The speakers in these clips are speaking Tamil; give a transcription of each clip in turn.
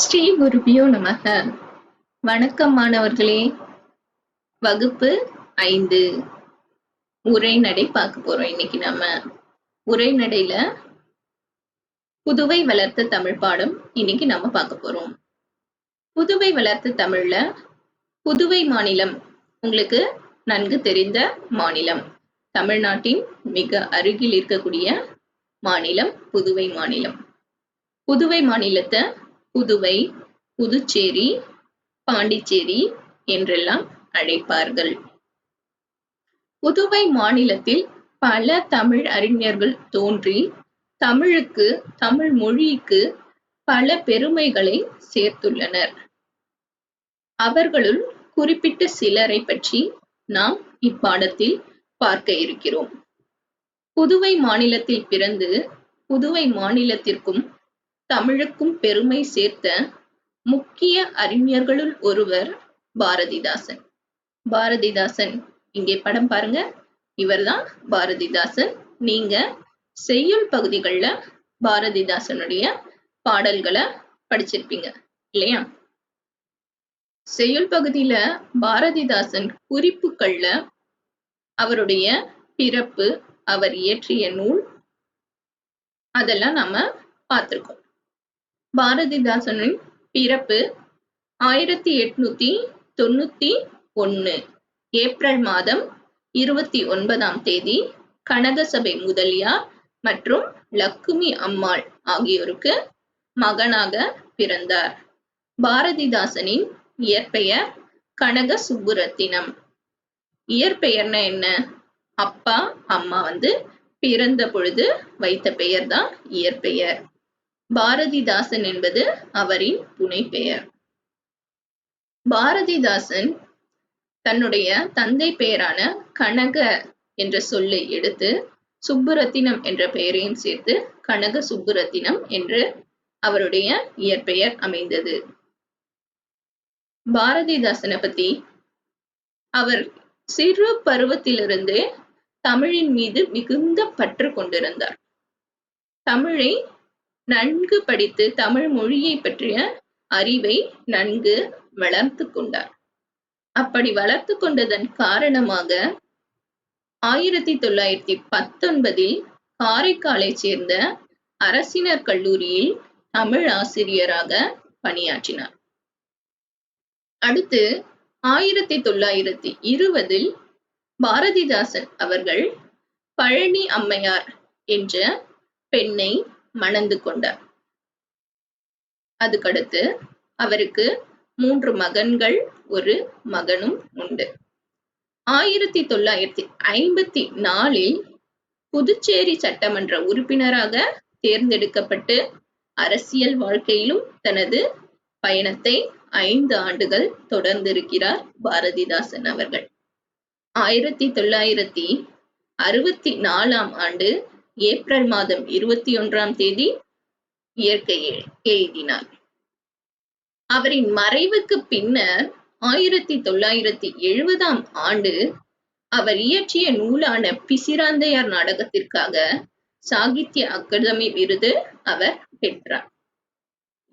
ஸ்ரீ குருபியோ நமக. வணக்கம் மாணவர்களே வகுப்பு ஐந்து. உரைநடை பார்க்க போறோம் இன்னைக்கு நம்ம. உரைநடையில புதுவை வளர்த்த தமிழ் பாடம் இன்னைக்கு நம்ம பார்க்க போறோம். புதுவை வளர்த்த தமிழ்ல புதுவை மாநிலம். உங்களுக்கு நன்கு தெரிந்த மாநிலம். தமிழ்நாட்டின் மிக அருகில் இருக்கக்கூடிய மாநிலம் புதுவை மாநிலம். புதுவை மாநிலத்தை புதுவை புதுச்சேரி பாண்டிச்சேரி என்றெல்லாம் அழைப்பார்கள். புதுவை மாநிலத்தில் பல தமிழ் அறிஞர்கள் தோன்றி தமிழுக்கு தமிழ் மொழிக்கு பல பெருமைகளை சேர்த்துள்ளனர். அவர்களுள் குறிப்பிட்ட சிலரை பற்றி நாம் இப்பாடத்தில் பார்க்க இருக்கிறோம். புதுவை மாநிலத்தில் பிறந்து புதுவை மாநிலத்திற்கும் தமிழுக்கும் பெருமை சேர்த்த முக்கிய அறிஞர்களுள் ஒருவர் பாரதிதாசன். பாரதிதாசன் இங்கே படம் பாருங்க. இவர்தான் பாரதிதாசன். நீங்க செய்யுள் பகுதிகள்ல பாரதிதாசனுடைய பாடல்களை படிச்சிருப்பீங்க இல்லையா? செய்யுள் பகுதியில பாரதிதாசன் குறிப்புகள்ல அவருடைய பிறப்பு அவர் இயற்றிய நூல் அதெல்லாம் நம்ம பார்த்துருக்கோம். பாரதிதாசனின் பிறப்பு ஆயிரத்தி எட்நூத்தி தொண்ணூத்தி ஒன்னு ஏப்ரல் மாதம் இருபத்தி ஒன்பதாம் தேதி கனகசபை முதலியார் மற்றும் லக்குமி அம்மாள் ஆகியோருக்கு மகனாக பிறந்தார். பாரதிதாசனின் இயற்பெயர் கனக சுப்புரத்தினம் இயற்பெயர்னா என்ன? அப்பா அம்மா வந்து பிறந்த பொழுது வைத்த பெயர் தான் இயற்பெயர். பாரதிதாசன் என்பது அவரின் புனைப்பெயர். பாரதிதாசன் தன்னுடைய தந்தை பெயரான கனக என்ற சொல்லை எடுத்து சுப்புரத்தினம் என்ற பெயரையும் சேர்த்து கனக சுப்புரத்தினம் என்று அவருடைய இயற்பெயர் அமைந்தது. பாரதிதாசனை பத்தி அவர் சிறு பருவத்திலிருந்தே தமிழின் மீது மிகுந்த பற்று கொண்டிருந்தார். தமிழை நன்கு படித்து தமிழ் மொழியை பற்றிய அறிவை நன்கு வளர்த்து கொண்டார். அப்படி வளர்த்து கொண்டதன் காரணமாக ஆயிரத்தி தொள்ளாயிரத்தி பத்தொன்பதில் காரைக்காலை சேர்ந்த அரசினர் கல்லூரியில் தமிழ் ஆசிரியராக பணியாற்றினார். அடுத்து ஆயிரத்தி தொள்ளாயிரத்தி இருபதில் பாரதிதாசன் அவர்கள் பழனி அம்மையார் என்ற பெண்ணை மணந்து கொண்டார் அதுக்கடுத்து அவருக்கு மூன்று மகன்கள் ஒரு மகனும் உண்டு. ஆயிரத்தி தொள்ளாயிரத்தி ஐம்பத்தி நாலில் புதுச்சேரி சட்டமன்ற உறுப்பினராக தேர்ந்தெடுக்கப்பட்டு அரசியல் வாழ்க்கையிலும் தனது பயணத்தை ஐந்து ஆண்டுகள் தொடர்ந்திருக்கிறார் பாரதிதாசன் அவர்கள். ஆயிரத்தி தொள்ளாயிரத்தி அறுபத்தி நாலாம் ஆண்டு ஏப்ரல் மாதம் இருபத்தி ஒன்றாம் தேதி இயற்கை எழுதினார். அவரின் மறைவுக்கு பின்னர் ஆயிரத்தி தொள்ளாயிரத்தி எழுபதாம் ஆண்டு அவர் இயற்றிய நூலான பிசிராந்தையார் நாடகத்திற்காக சாகித்ய அகாதமி விருது அவர் பெற்றார்.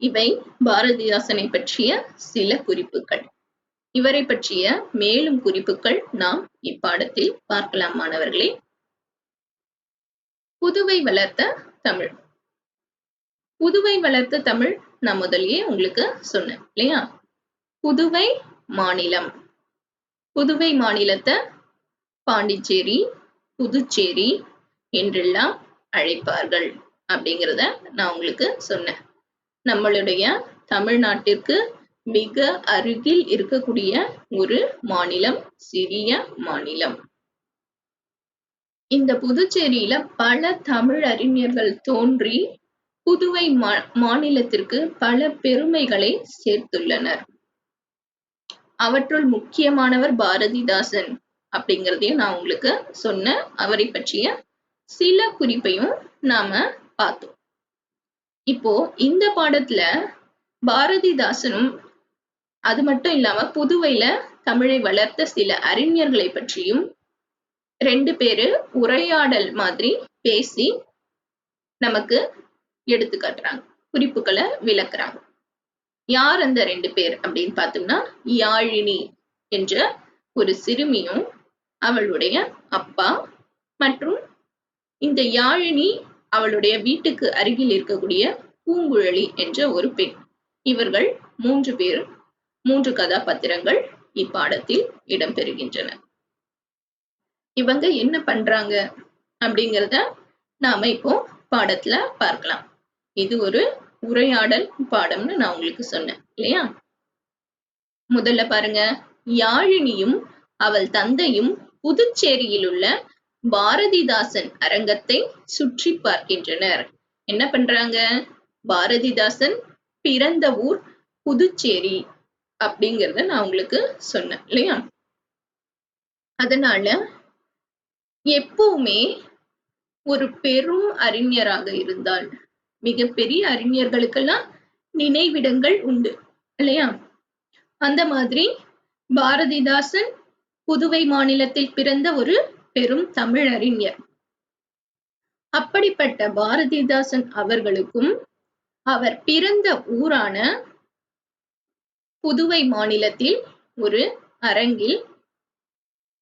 இவை பாரதிதாசனை பற்றிய சில குறிப்புகள். இவரை பற்றிய மேலும் குறிப்புகள் நாம் இப்பாடத்தில் பார்க்கலாம் மாணவர்களே. புதுவை வளர்த்த தமிழ். புதுவை வளர்த்த தமிழ் நான் முதலியே உங்களுக்கு சொன்னேன் இல்லையா? புதுவை மாநிலம். புதுவை மாநிலத்தை பாண்டிச்சேரி புதுச்சேரி என்றெல்லாம் அழைப்பார்கள் அப்படிங்கிறத நான் உங்களுக்கு சொன்னேன். நம்மளுடைய தமிழ்நாட்டிற்கு மிக அருகில் இருக்கக்கூடிய ஒரு மாநிலம் சிறிய மாநிலம். இந்த புதுச்சேரியில பல தமிழ் அறிஞர்கள் தோன்றி புதுவை மா மாநிலத்திற்கு பல பெருமைகளை சேர்த்துள்ளனர். அவற்றுள் முக்கியமானவர் பாரதிதாசன் அப்படிங்கிறதையும் நான் உங்களுக்கு சொன்ன அவரை பற்றிய சில குறிப்பையும் நாம பார்த்தோம். இப்போ இந்த பாடத்துல பாரதிதாசனும் அது மட்டும் இல்லாம புதுவையில தமிழை வளர்த்த சில அறிஞர்களை பற்றியும் ரெண்டு பேரு உரையாடல் மாதிரி பேசி நமக்கு எடுத்து காட்டுறாங்க. குறிப்புகளை விளக்குறாங்க. யார் அந்த ரெண்டு பேர் அப்படின்னு பார்த்தோம்னா யாழினி என்ற ஒரு சிறுமியும் அவளுடைய அப்பா மற்றும் இந்த யாழினி அவளுடைய வீட்டுக்கு அருகில் இருக்கக்கூடிய பூங்குழலி என்ற ஒரு பெண். இவர்கள் மூன்று பேர் மூன்று கதாபாத்திரங்கள் இப்பாடத்தில் இடம்பெறுகின்றன. இவங்க என்ன பண்றாங்க அப்படிங்கிறத நாம இப்போ பாடத்துல பார்க்கலாம். இது ஒரு உரையாடல் பாடம்னு நான் உங்களுக்கு சொன்னேன் இல்லையா? முதல்ல பாருங்க. யாழினியும் அவள் தந்தையும் புதுச்சேரியில் உள்ள பாரதிதாசன் அரங்கத்தை சுற்றி பார்க்கின்றனர். என்ன பண்றாங்க? பாரதிதாசன் பிறந்த ஊர் புதுச்சேரி அப்படிங்கறத நான் உங்களுக்கு சொன்னேன் இல்லையா? அதனால எப்பவுமே ஒரு பெரும் அறிஞராக இருந்தால் மிகப்பெரிய அறிஞர்களுக்கெல்லாம் நினைவிடங்கள் உண்டு இல்லையா? அந்த மாதிரி பாரதிதாசன் புதுவை மாநிலத்தில் பிறந்த ஒரு பெரும் தமிழ் அறிஞர். அப்படிப்பட்ட பாரதிதாசன் அவர்களுக்கும் அவர் பிறந்த ஊரான புதுவை மாநிலத்தில் ஒரு அரங்கில்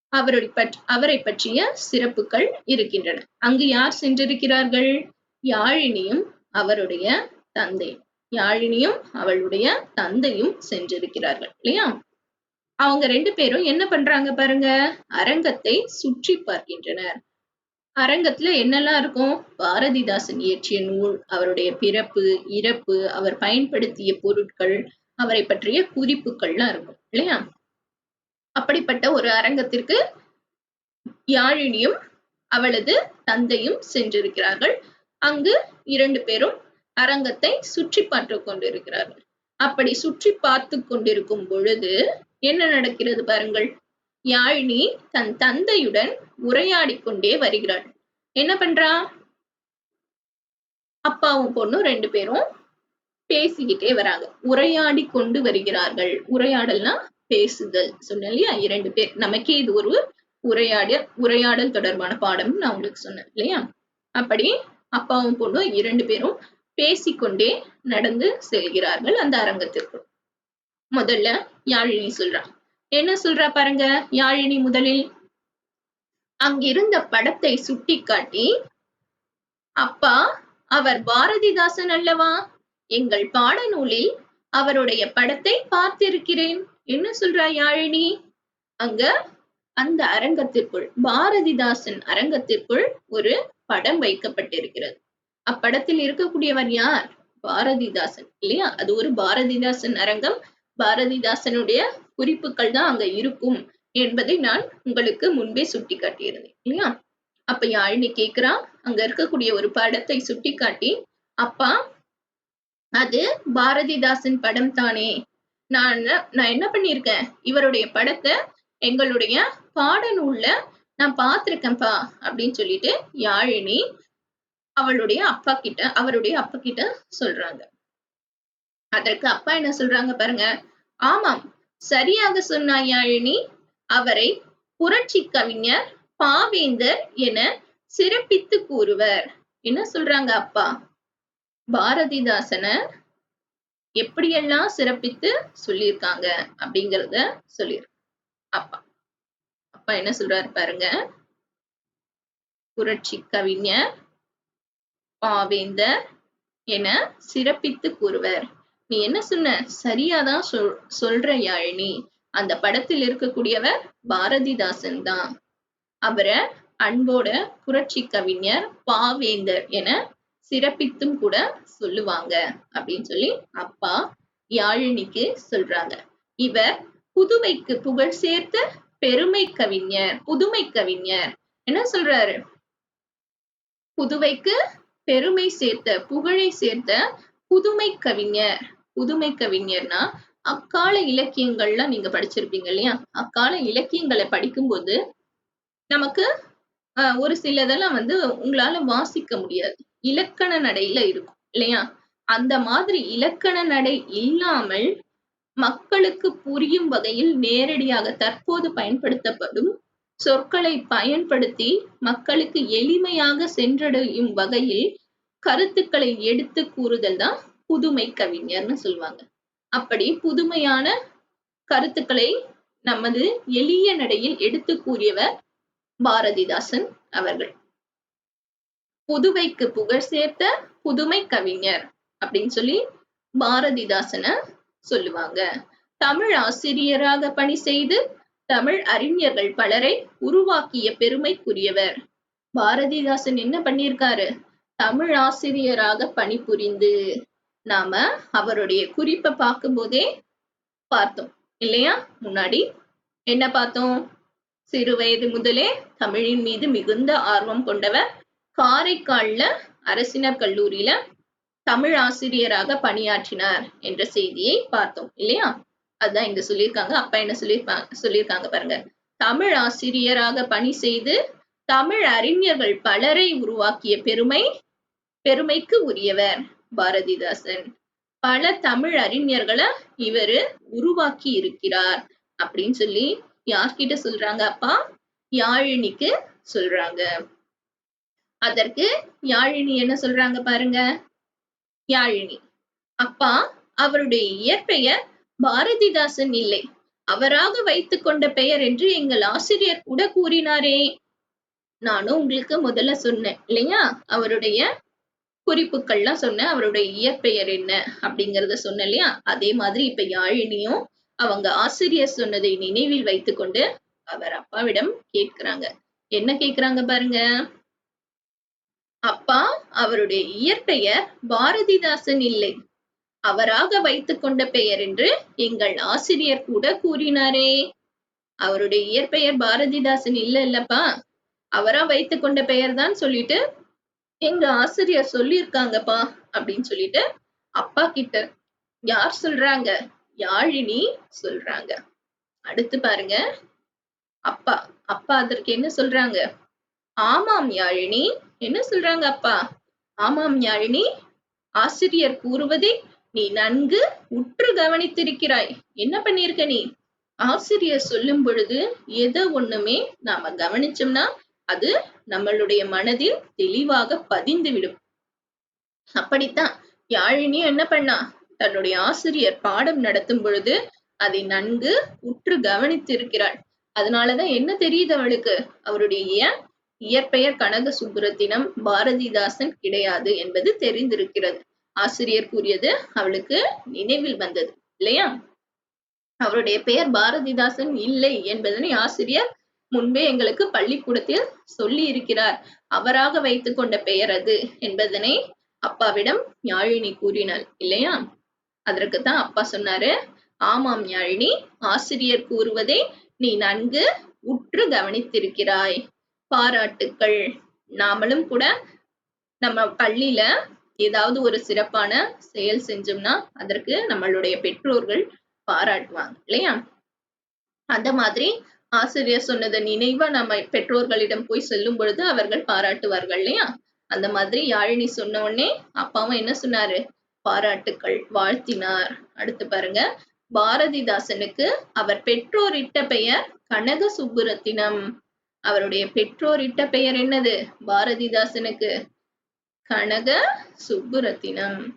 அவருடைய பற் அவரை பற்றிய சிறப்புகள் இருக்கின்றன. அங்கு யார் சென்றிருக்கிறார்கள்? யாழினியும் அவருடைய தந்தை. யாழினியும் அவளுடைய தந்தையும் சென்றிருக்கிறார்கள் இல்லையா? அவங்க ரெண்டு பேரும் என்ன பண்றாங்க பாருங்க? அரங்கத்தை சுற்றி பார்க்கின்றனர். அரங்கத்துல என்னெல்லாம் இருக்கும்? பாரதிதாசன் இயற்றிய நூல் அவருடைய பிறப்பு இறப்பு அவர் பயன்படுத்திய பொருட்கள் அவரை பற்றிய குறிப்புகள்லாம் இருக்கும் இல்லையா? அப்படிப்பட்ட ஒரு அரங்கத்திற்கு யாழினியும் அவளது தந்தையும் சென்றிருக்கிறார்கள். அங்கு இரண்டு பேரும் அரங்கத்தை சுற்றி பார்த்து கொண்டிருக்கிறார்கள். அப்படி சுற்றி பார்த்து கொண்டிருக்கும் பொழுது என்ன நடக்கிறது பாருங்கள். யாழினி தன் தந்தையுடன் உரையாடி கொண்டே வருகிறாள். என்ன பண்றா? அப்பாவும் பொண்ணும் ரெண்டு பேரும் பேசிக்கிட்டே வராங்க. உரையாடி கொண்டு வருகிறார்கள். உரையாடல்னா பேசுதல் சொன்னேன் இல்லையா? இரண்டு பேர். நமக்கே இது ஒரு உரையாடல் உரையாடல் தொடர்பான பாடம் நான் உங்களுக்கு சொன்னேன் இல்லையா? அப்படி அப்பாவும் பொண்ணும் இரண்டு பேரும் பேசிக்கொண்டே நடந்து செல்கிறார்கள் அந்த அரங்கத்திற்கு முதல்ல யாழினி சொல்றான் என்ன சொல்றா பாருங்க யாழினி முதலில். அங்கிருந்த படத்தை சுட்டிக்காட்டி அப்பா அவர் பாரதிதாசன் அல்லவா? எங்கள் பாடநூலில் அவருடைய படத்தை பார்த்திருக்கிறேன். என்ன சொல்றா யாழினி? அங்க அந்த அரங்கத்திற்குள் பாரதிதாசன் அரங்கத்திற்குள் ஒரு படம் வைக்கப்பட்டிருக்கிறது. அப்படத்தில் இருக்கக்கூடியவர் யார்? பாரதிதாசன் இல்லையா? அது ஒரு பாரதிதாசன் அரங்கம். பாரதிதாசனுடைய குறிப்புகள் தான் அங்க இருக்கும் என்பதை நான் உங்களுக்கு முன்பே சுட்டி காட்டியிருந்தேன் இல்லையா? அப்ப யாழினி கேக்குறா அங்க இருக்கக்கூடிய ஒரு படத்தை சுட்டி காட்டி அப்பா அது பாரதிதாசன் படம் தானே? நான் நான் என்ன பண்ணிருக்கேன் இவருடைய படத்தை எங்களுடைய பாடநூல்ல நான் பார்த்திருக்கேன்ப்பா அப்படின்னு சொல்லிட்டு யாழினி அவளுடைய அப்பா கிட்ட அவருடைய அப்பா கிட்ட சொல்றாங்க. அதற்கு அப்பா என்ன சொல்றாங்க பாருங்க. ஆமாம் சரியாக சொன்னா யாழினி. அவரை புரட்சி கவிஞர் பாவேந்தர் என சிறப்பித்து கூறுவர். என்ன சொல்றாங்க அப்பா? பாரதிதாசனை எப்படியெல்லாம் சிறப்பித்து சொல்லியிருக்காங்க அப்படிங்கிறத சொல்லிரு அப்பா. அப்பா என்ன சொல்றாரு பாருங்க. புரட்சி கவிஞர் பாவேந்தர் என சிறப்பித்து கூறுவர். நீ என்ன சொன்ன? சரியாதான் சொல் சொல்ற யாழினி அந்த படத்தில் இருக்கக்கூடியவர் பாரதிதாசன் தான். அவரை அன்போட புரட்சி கவிஞர் பாவேந்தர் என சிறப்பித்தும் கூட சொல்லுவாங்க அப்படின்னு சொல்லி அப்பா யாழினிக்கு சொல்றாங்க. இவர் புதுவைக்கு புகழ் சேர்த்த பெருமை கவிஞர் புதுமை கவிஞர். என்ன சொல்றாரு? புதுவைக்கு பெருமை சேர்த்த புகழை சேர்த்த புதுமை கவிஞர். புதுமை கவிஞர்னா அக்கால இலக்கியங்கள்லாம் நீங்க படிச்சிருப்பீங்க இல்லையா? அக்கால இலக்கியங்களை படிக்கும்போது நமக்கு ஒரு சிலதெல்லாம் வந்து உங்களால வாசிக்க முடியாது. இலக்கண நடையில இருக்கும் இல்லையா? அந்த மாதிரி இலக்கண நடை இல்லாமல் மக்களுக்கு புரியும் வகையில் நேரடியாக தற்போது பயன்படுத்தப்படும் சொற்களை பயன்படுத்தி மக்களுக்கு எளிமையாக சென்றடையும் வகையில் கருத்துக்களை எடுத்து கூறுதல் தான் புதுமை கவிஞர்னு சொல்லுவாங்க. அப்படி புதுமையான கருத்துக்களை நமது எளிய நடையில் எடுத்து கூறியவர் பாரதிதாசன் அவர்கள். புதுவைக்கு புகழ் சேர்த்த புதுமை கவிஞர் அப்படின்னு சொல்லி பாரதிதாசனை சொல்லுவாங்க. தமிழ் ஆசிரியராக பணி செய்து தமிழ் அறிஞர்கள் பலரை உருவாக்கிய பெருமைக்குரியவர். பாரதிதாசன் என்ன பண்ணியிருக்காரு? தமிழ் ஆசிரியராக பணிபுரிந்து நாம அவருடைய குறிப்பை பார்க்கும்போதே பார்த்தோம். இல்லையா? முன்னாடி என்ன பார்த்தோம்? சிறு வயது முதலே தமிழின் மீது மிகுந்த ஆர்வம் கொண்டவர் காரைக்கால்ல அரசினர் கல்லூரியில தமிழ் ஆசிரியராக பணியாற்றினார் என்ற செய்தியை பார்த்தோம் இல்லையா? அதான் இங்க சொல்லியிருக்காங்க. அப்பா என்ன சொல்லியிருப்பாங்க? சொல்லியிருக்காங்க பாருங்க. தமிழ் ஆசிரியராக பணி செய்து தமிழ் அறிஞர்கள் பலரை உருவாக்கிய பெருமை பெருமைக்கு உரியவர் பாரதிதாசன். பல தமிழ் அறிஞர்களை இவரு உருவாக்கி இருக்கிறார் அப்படின்னு சொல்லி யார்கிட்ட சொல்றாங்க அப்பா? யாழினிக்கு சொல்றாங்க. அதற்கு யாழினி என்ன சொல்றாங்க பாருங்க? யாழினி அப்பா அவருடைய இயற்பெயர் பாரதிதாசன் இல்லை. அவராக வைத்துக் கொண்ட பெயர் என்று எங்கள் ஆசிரியர் கூட கூறினாரே. நானும் உங்களுக்கு முதல்ல சொன்னேன் இல்லையா? அவருடைய குறிப்புகள்லாம் சொன்னேன் அவருடைய இயற்பெயர் என்ன அப்படிங்கறத சொன்னேன் இல்லையா? அதே மாதிரி இப்ப யாழினியும் அவங்க ஆசிரியர் சொன்னதை நினைவில் வைத்துக்கொண்டு அவர் அப்பாவிடம் கேட்கிறாங்க. என்ன கேக்குறாங்க பாருங்க? அப்பா அவருடைய இயற்பெயர் பாரதிதாசன் இல்லை. அவராக வைத்துக் கொண்ட பெயர் என்று எங்கள் ஆசிரியர் கூட கூறினாரே. அவருடைய இயற்பெயர் பாரதிதாசன் இல்ல இல்லப்பா அவரா வைத்துக் கொண்ட பெயர் தான் சொல்லிட்டு எங்க ஆசிரியர் சொல்லியிருக்காங்கப்பா அப்படின்னு சொல்லிட்டு அப்பா கிட்ட யார் சொல்றாங்க? யாழினி சொல்றாங்க. அடுத்து பாருங்க. அப்பா அப்பா அதற்கு என்ன சொல்றாங்க? ஆமாம் யாழினி. என்ன சொல்றாங்க அப்பா? ஆமாம் யாழினி. ஆசிரியர் கூறுவதை நீ நன்கு உற்று கவனித்திருக்கிறாய். என்ன பண்ணிருக்க நீ? ஆசிரியர் சொல்லும் பொழுது எதை ஒண்ணுமே நாம கவனிச்சோம்னா அது நம்மளுடைய மனதில் தெளிவாக பதிந்து விடும் அப்படித்தான் யாழினி என்ன பண்ணா? தன்னுடைய ஆசிரியர் பாடம் நடத்தும் பொழுது அதை நன்கு உற்று கவனித்திருக்கிறாள். அதனாலதான் என்ன தெரியுது அவளுக்கு? அவருடைய இயற்பெயர் கனக சுப்புரத்தினம் பாரதிதாசன் கிடையாது என்பது தெரிந்திருக்கிறது. ஆசிரியர் கூறியது அவளுக்கு நினைவில் வந்தது இல்லையா? அவருடைய பெயர் பாரதிதாசன் இல்லை என்பதனை ஆசிரியர் முன்பே எங்களுக்கு பள்ளிக்கூடத்தில் சொல்லி இருக்கிறார் அவராக வைத்துக் கொண்ட பெயர் அது என்பதனை அப்பாவிடம் யாழினி கூறினாள் இல்லையா? அதற்குத்தான் அப்பா சொன்னாரு ஆமாம் யாழினி ஆசிரியர் கூறுவதை நீ நன்கு உற்று கவனித்திருக்கிறாய். பாராட்டுக்கள். நாமளும் கூட நம்ம பள்ளியில ஏதாவது ஒரு சிறப்பான செயல் செஞ்சோம்னா அதற்கு நம்மளுடைய பெற்றோர்கள் பாராட்டுவாங்க இல்லையா? அந்த மாதிரி ஆசிரியர் சொன்னதை நினைவா நம்ம பெற்றோர்களிடம் போய் சொல்லும் பொழுது அவர்கள் பாராட்டுவார்கள் இல்லையா? அந்த மாதிரி யாழினி சொன்ன உடனே அப்பாவும் என்ன சொன்னாரு? பாராட்டுக்கள் வாழ்த்தினார். அடுத்து பாருங்க. பாரதிதாசனுக்கு அவர் பெற்றோரிட்ட பெயர் கனக சுப்புரத்தினம் அவருடைய பெற்றோர் இட்ட பெயர் என்னது? பாரதிதாசனுக்கு. கனக சுப்புரத்தினம்.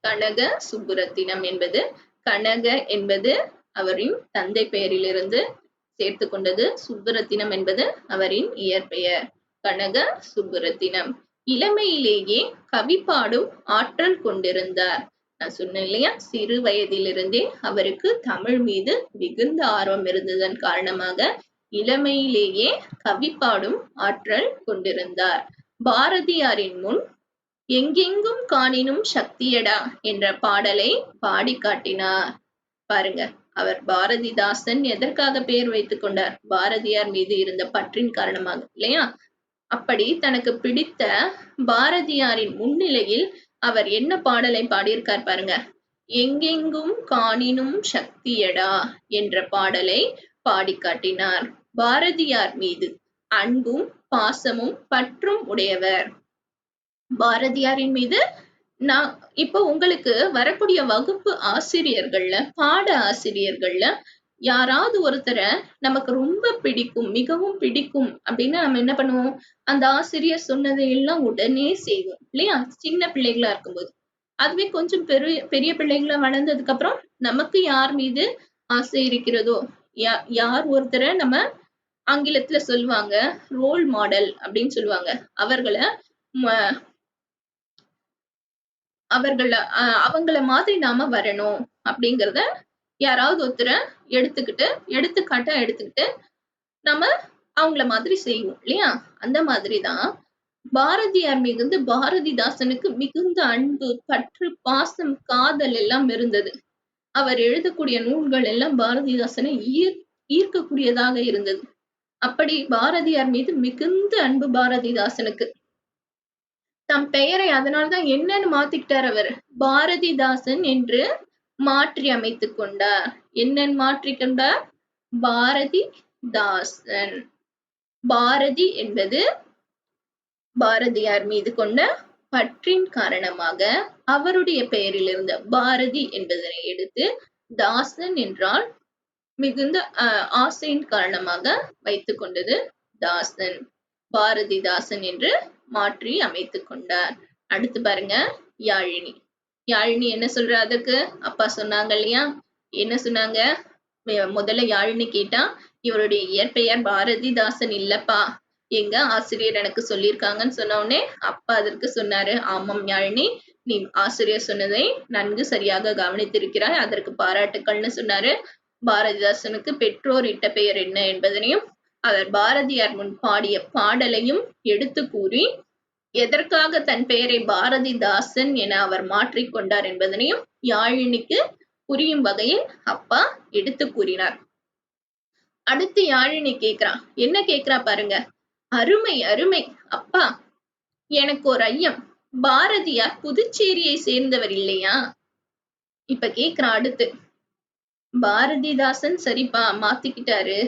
கனக சுப்புரத்தினம் என்பது கனக என்பது அவரின் தந்தை பெயரிலிருந்து சேர்த்து கொண்டது சுப்புரத்தினம் என்பது அவரின் இயற்பெயர். கனக சுப்புரத்தினம். இளமையிலேயே கவி பாடும் ஆற்றல் கொண்டிருந்தார். நான் சொன்னேன் இல்லையா? சிறு வயதிலிருந்தே அவருக்கு தமிழ் மீது மிகுந்த ஆர்வம் இருந்ததன் காரணமாக இளமையிலேயே கவி பாடும் ஆற்றல் கொண்டிருந்தார். பாரதியாரின் முன் எங்கெங்கும் காணினும் சக்தியடா என்ற பாடலை பாடி காட்டினார். பாருங்க அவர் பாரதிதாசன் எதற்காக பெயர் வைத்துக் கொண்டார்? பாரதியார் மீது இருந்த பற்றின் காரணமாக இல்லையா? அப்படி தனக்கு பிடித்த பாரதியாரின் முன்னிலையில் அவர் என்ன பாடலை பாடியிருக்கார் பாருங்க. எங்கெங்கும் காணினும் சக்தியடா என்ற பாடலை பாடி காட்டினார். பாரதியார் மீது அன்பும் பாசமும் பற்றும் உடையவர். பாரதியாரின் மீது நான் இப்போ உங்களுக்கு வரக்கூடிய வகுப்பு ஆசிரியர்கள்ல பாட ஆசிரியர்கள்ல யாராவது ஒருத்தரை நமக்கு ரொம்ப பிடிக்கும் மிகவும் பிடிக்கும் அப்படின்னு நம்ம என்ன பண்ணுவோம்? அந்த ஆசிரியர் சொன்னதை எல்லாம் உடனே செய்வோம். இல்லையா? சின்ன பிள்ளைகளா இருக்கும்போது. அதுவே கொஞ்சம் பெரிய பெரிய பிள்ளைகளா வளர்ந்ததுக்கு அப்புறம் நமக்கு யார் மீது ஆசை இருக்கிறதோ யா யார் ஒருத்தரை நம்ம ஆங்கிலத்துல சொல்லுவாங்க ரோல் மாடல் அப்படின்னு சொல்லுவாங்க. அவர்களை அவர்கள அஹ் அவங்கள மாதிரி நாம வரணும் அப்படிங்கறத யாராவது ஒருத்தரை எடுத்துக்கிட்டு எடுத்துக்காட்டா எடுத்துக்கிட்டு நம்ம அவங்கள மாதிரி செய்வோம் இல்லையா? அந்த மாதிரி தான் பாரதியார் மிகுந்த பாரதிதாசனுக்கு மிகுந்த அன்பு பற்று பாசம் காதல் எல்லாம் இருந்தது. அவர் எழுதக்கூடிய நூல்கள் எல்லாம் பாரதிதாசனை ஈர் ஈர்க்கக்கூடியதாக இருந்தது. அப்படி பாரதியார் மீது மிகுந்த அன்பு பாரதிதாசனுக்கு. தம் பெயரை அதனால்தான் என்னன்னு மாத்திக்கிட்டார் அவர். பாரதிதாசன் என்று மாற்றி அமைத்துக் கொண்டார் என்னன்னு மாற்றிக் கொண்டார் பாரதி தாசன். பாரதி என்பது பாரதியார் மீது கொண்ட பற்றின் காரணமாக அவருடைய பெயரில் இருந்த பாரதி என்பதனை எடுத்து தாசன் என்றால் மிகுந்த அஹ், ஆசையின் காரணமாக வைத்துக் கொண்டது தாசன். பாரதிதாசன் என்று மாற்றி அமைத்துக் கொண்டார். அடுத்து பாருங்க யாழினி. யாழினி என்ன சொல்ற? அதுக்கு அப்பா சொன்னாங்க இல்லையா? என்ன சொன்னாங்க? முதல்ல யாழினி கேட்டா இவருடைய இயற்பெயர் பாரதிதாசன் இல்லப்பா. எங்க ஆசிரியர் எனக்கு சொல்லியிருக்காங்கன்னு சொன்ன உடனே அப்பா அதற்கு சொன்னாரு ஆமாம் யாழினி நீ ஆசிரியர் சொன்னதை நன்கு சரியாக கவனித்திருக்கிறாய். அதற்கு பாராட்டுக்கள்னு சொன்னாரு. பாரதிதாசனுக்கு பெற்றோர் இட்ட பெயர் என்ன என்பதனையும் அவர் பாரதியார் முன் பாடிய பாடலையும் எடுத்து கூறி எதற்காக தன் பெயரை பாரதிதாசன் என அவர் மாற்றிக்கொண்டார் என்பதனையும் யாழினிக்கு புரியும் வகையில் அப்பா எடுத்து கூறினார். அடுத்து யாழினி கேக்குறா என்ன கேக்குறா பாருங்க. அருமை அருமை. அப்பா எனக்கு ஒரு ஐயம். பாரதியார் புதுச்சேரியை சேர்ந்தவர் இல்லையா? இப்ப கேக்குறா அடுத்து. பாரதிதாசன் சரிப்பா மாத்திக்கிட்டாரு.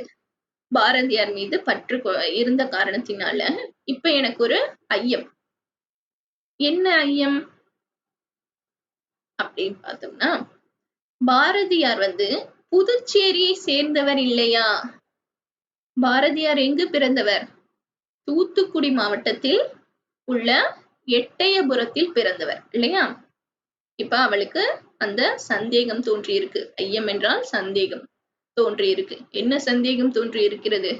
பாரதியார் மீது பற்று இருந்த காரணத்தினால இப்ப எனக்கு ஒரு ஐயம். என்ன ஐயம்? அப்படின்னு பார்த்தோம்னா பாரதியார் வந்து புதுச்சேரியை சேர்ந்தவர் இல்லையா? பாரதியார் எங்கு பிறந்தவர்? தூத்துக்குடி மாவட்டத்தில் உள்ள எட்டயபுரத்தில் பிறந்தவர் இல்லையா? இப்ப அவளுக்கு அந்த சந்தேகம் தோன்றியிருக்கு. ஐயம் என்றால் சந்தேகம் தோன்றியிருக்கு. என்ன சந்தேகம் தோன்றியிருக்கிறது?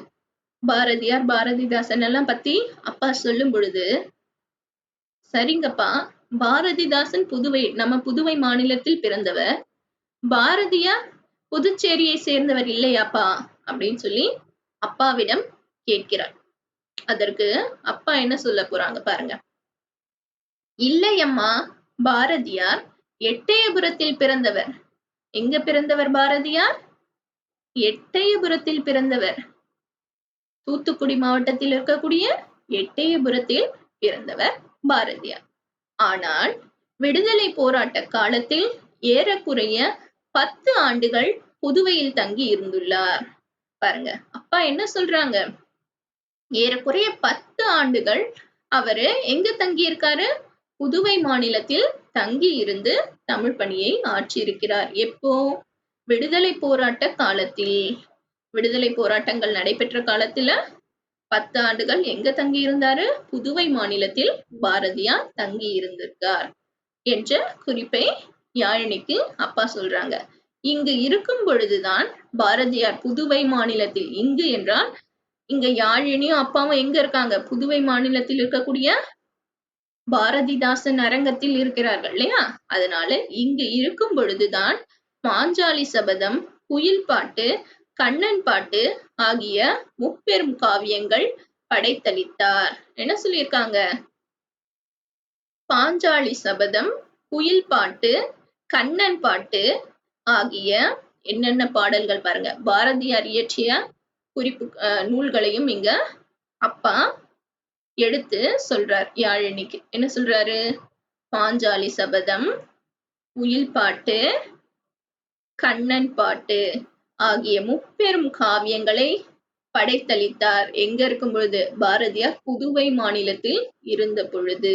பாரதியார் பாரதிதாசன் எல்லாம் பத்தி அப்பா சொல்லும் பொழுது சரிங்கப்பா. பாரதிதாசன் புதுவை நம்ம புதுவை மாநிலத்தில் பிறந்தவர். பாரதியார் புதுச்சேரியை சேர்ந்தவர் இல்லையாப்பா? அப்படின்னு சொல்லி அப்பாவிடம் கேட்கிறார். அதற்கு அப்பா என்ன சொல்ல போறாங்க பாருங்க. இல்லையம்மா பாரதியார் எட்டயபுரத்தில் பிறந்தவர். எங்க பிறந்தவர் பாரதியார் எட்டயபுரத்தில் பிறந்தவர். தூத்துக்குடி மாவட்டத்தில் இருக்கக்கூடிய எட்டயபுரத்தில் பிறந்தவர். பாரதியார். ஆனால் விடுதலை போராட்ட காலத்தில் ஏறக்குறைய பத்து ஆண்டுகள் புதுவையில் தங்கி இருந்துள்ளார். பாருங்க அப்பா என்ன சொல்றாங்க? ஏறக்குறைய பத்து ஆண்டுகள் அவரு எங்க தங்கி இருக்காரு புதுவை மாநிலத்தில் தங்கி இருந்து தமிழ் பணியை ஆற்றியிருக்கிறார். எப்போ? விடுதலை போராட்ட காலத்தில். விடுதலை போராட்டங்கள் நடைபெற்ற காலத்துல பத்து ஆண்டுகள் எங்க தங்கி இருந்தாரு புதுவை மாநிலத்தில் பாரதியார் தங்கி இருந்திருக்கார் என்ற குறிப்பை யாழினிக்கு அப்பா சொல்றாங்க. இங்கு இருக்கும் பொழுதுதான் பாரதியார் புதுவை மாநிலத்தில் இங்கு என்றால் இங்க யாழினியும் அப்பாவும் எங்க இருக்காங்க? புதுவை மாநிலத்தில் இருக்கக்கூடிய பாரதிதாசன் அரங்கத்தில் இருக்கிறார்கள் இல்லையா? அதனால இங்கு இருக்கும் பொழுதுதான் பாஞ்சாலி சபதம் குயில் பாட்டு கண்ணன் பாட்டு ஆகிய முப்பெரும் காவியங்கள் படைத்தளித்தார். என்ன சொல்லியிருக்காங்க? பாஞ்சாலி சபதம் குயில் பாட்டு கண்ணன் பாட்டு ஆகிய என்னென்ன பாடல்கள் பாருங்க. பாரதியார் இயற்றிய குறிப்பு அஹ், நூல்களையும் இங்க அப்பா எடுத்து சொல்றார். யாழினிக்கு என்ன சொல்றாரு? பாஞ்சாலி சபதம் குயில் பாட்டு கண்ணன் பாட்டு. ஆகிய முப்பெரும் காவியங்களை படைத்தளித்தார். எங்க இருக்கும் பொழுது பாரதியார் புதுவை மாநிலத்தில் இருந்த பொழுது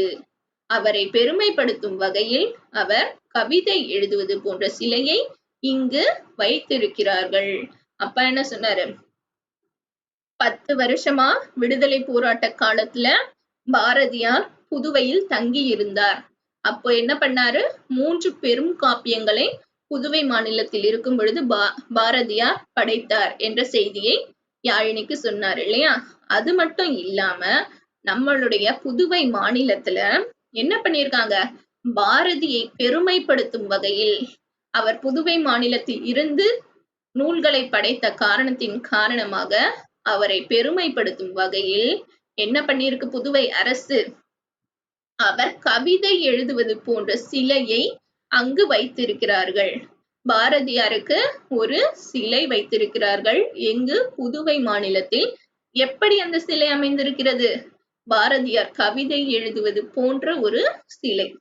அவரை பெருமைப்படுத்தும் வகையில் அவர் கவிதை எழுதுவது போன்ற சிலையை இங்கு வைத்திருக்கிறார்கள். அப்ப என்ன சொன்னாரு? பத்து வருஷமா விடுதலை போராட்ட காலத்துல பாரதியார் புதுவையில் தங்கி இருந்தார் அப்போ என்ன பண்ணாரு? மூன்று பெரும் காப்பியங்களை புதுவை மாநிலத்தில் இருக்கும் பொழுது பா பாரதியார் படைத்தார் என்ற செய்தியை யாழினிக்கு சொன்னார் இல்லையா? அது மட்டும் இல்லாம நம்மளுடைய புதுவை மாநிலத்துல என்ன பண்ணிருக்காங்க பாரதியை பெருமைப்படுத்தும் வகையில் அவர் புதுவை மாநிலத்தில் இருந்து நூல்களை படைத்த காரணத்தின் காரணமாக அவரை பெருமைப்படுத்தும் வகையில் என்ன பண்ணியிருக்கு புதுவை அரசு? அவர் கவிதை எழுதுவது போன்ற சிலையை அங்கு வைத்திருக்கிறார்கள். பாரதியாருக்கு ஒரு சிலை வைத்திருக்கிறார்கள். எங்கு? புதுவை மாநிலத்தில். எப்படி அந்த சிலை அமைந்திருக்கிறது? பாரதியார் கவிதை எழுதுவது போன்ற ஒரு சிலை.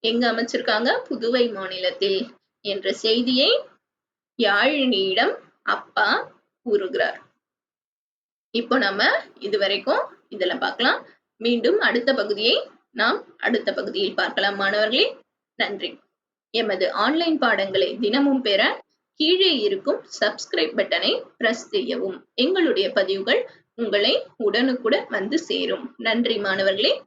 எங்க அமைச்சிருக்காங்க? புதுவை மாநிலத்தில் என்ற செய்தியை யாழினியிடம் அப்பா கூறுகிறார். இப்போ நம்ம இதுவரைக்கும் இதுல பார்க்கலாம். மீண்டும் அடுத்த பகுதியை நாம் அடுத்த பகுதியில் பார்க்கலாம் மாணவர்களே. நன்றி. எமது ஆன்லைன் பாடங்களை தினமும் பெற கீழே இருக்கும் சப்ஸ்கிரைப் பட்டனை பிரஸ் செய்யவும். எங்களுடைய பதிவுகள் உங்களை உடனுக்குடன் வந்து சேரும். நன்றி மாணவர்களே.